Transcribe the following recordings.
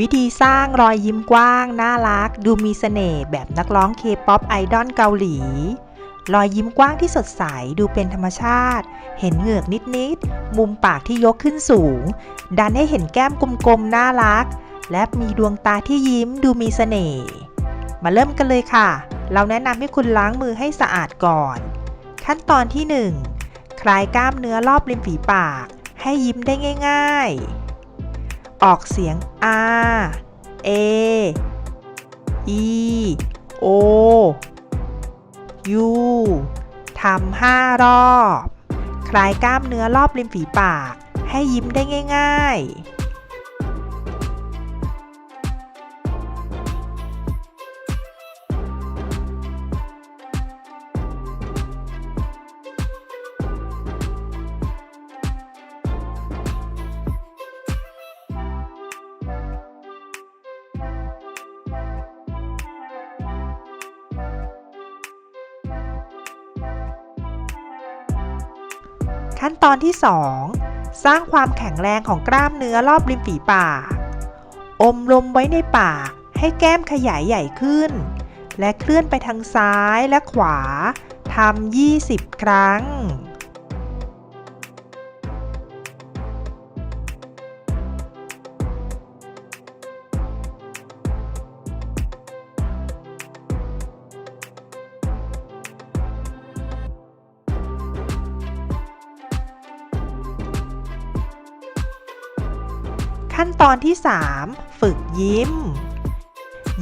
วิธีสร้างรอยยิ้มกว้าง น่ารัก ดูมีเสน่ห์แบบนักร้องเคป๊อปไอดอลเกาหลี รอยยิ้มกว้างที่สดใส ดูเป็นธรรมชาติ เห็นเหงือกนิดๆ มุมปากที่ยกขึ้นสูง ดันให้เห็นแก้มกลมๆ น่ารัก และมีดวงตาที่ยิ้มดูมีเสน่ห์ มาเริ่มกันเลยค่ะ เราแนะนำให้คุณล้างมือให้สะอาดก่อน ขั้นตอนที่ 1 คลายกล้ามเนื้อรอบริมฝีปาก ให้ยิ้มได้ง่าย ๆ ออกเสียง R A E O U ทำห้ารอบ คลายกล้ามเนื้อรอบริมฝีปาก ให้ยิ้มได้ง่าย ๆ ขั้นตอนที่ 2 สร้างความแข็งแรงของกล้ามเนื้อรอบริมฝีปาก อมลมไว้ในปาก ให้แก้มขยายใหญ่ขึ้น และเคลื่อนไปทางซ้ายและขวาทำ20 ครั้ง ขั้นตอนที่ 3 ฝึกยิ้ม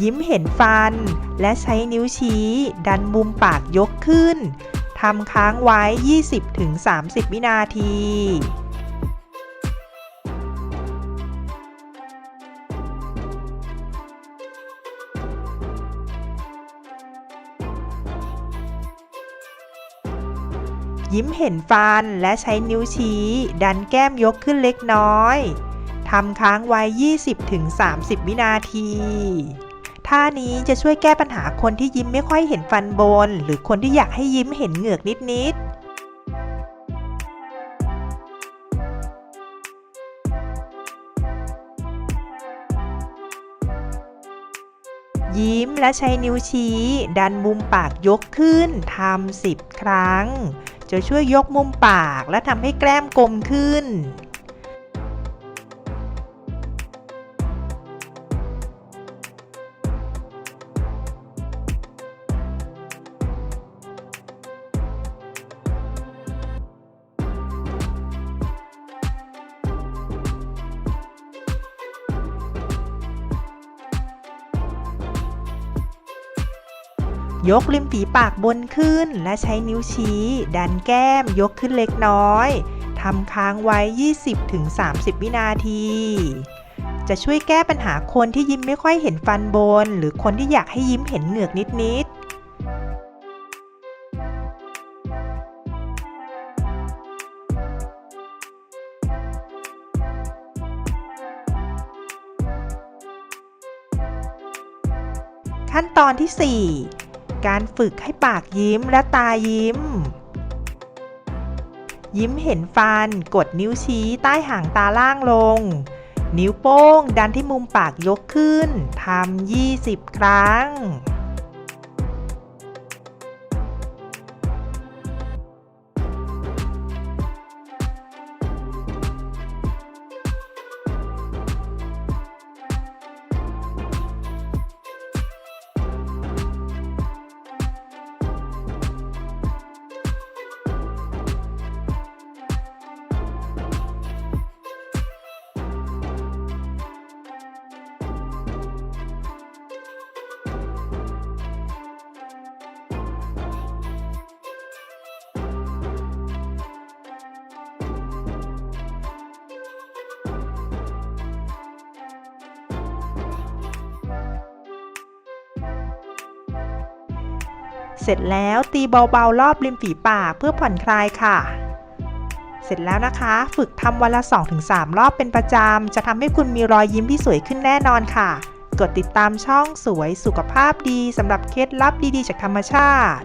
ยิ้มเห็นฟัน และใช้นิ้วชี้ ดันมุมปากยกขึ้นทำค้างไว้ 20-30 วินาทียิ้มเห็นฟันและใช้นิ้วชี้ ดันแก้มยกขึ้นเล็กน้อย ทำค้างไว้ 20-30 วินาที ท่านี้จะช่วยแก้ปัญหาคนที่ยิ้มไม่ค่อยเห็นฟันบน หรือคนที่อยากให้ยิ้มเห็นเหงือกนิด ๆยิ้มและใช้นิ้วชี้ ดันมุมปากยกขึ้นทำ10ครั้ง จะช่วยยกมุมปากและทำให้แก้มกลมขึ้น ยกริมฝีปากบนขึ้น และใช้นิ้วชี้ ดันแก้มยกขึ้นเล็กน้อยทำค้างไว้ 20-30 วินาที จะช่วยแก้ปัญหาคนที่ยิ้มไม่ค่อยเห็นฟันบน หรือคนที่อยากให้ยิ้มเห็นเหงือกนิด ๆขั้นตอนที่ 4 การฝึกให้ปากยิ้มและตายิ้ม ยิ้มเห็นฟัน กดนิ้วชี้ใต้หางตาล่างลง นิ้วโป้งดันที่มุมปากยกขึ้นทำ20 ครั้ง เสร็จแล้วตีเบาๆรอบริมฝีปากเพื่อผ่อนคลายค่ะ เสร็จแล้วนะคะ ฝึกทำวันละ 2-3 รอบเป็นประจำ จะทำให้คุณมีรอยยิ้มที่สวยขึ้นแน่นอนค่ะ กดติดตามช่องสวยสุขภาพดีสำหรับเคล็ดลับดีๆ จากธรรมชาติ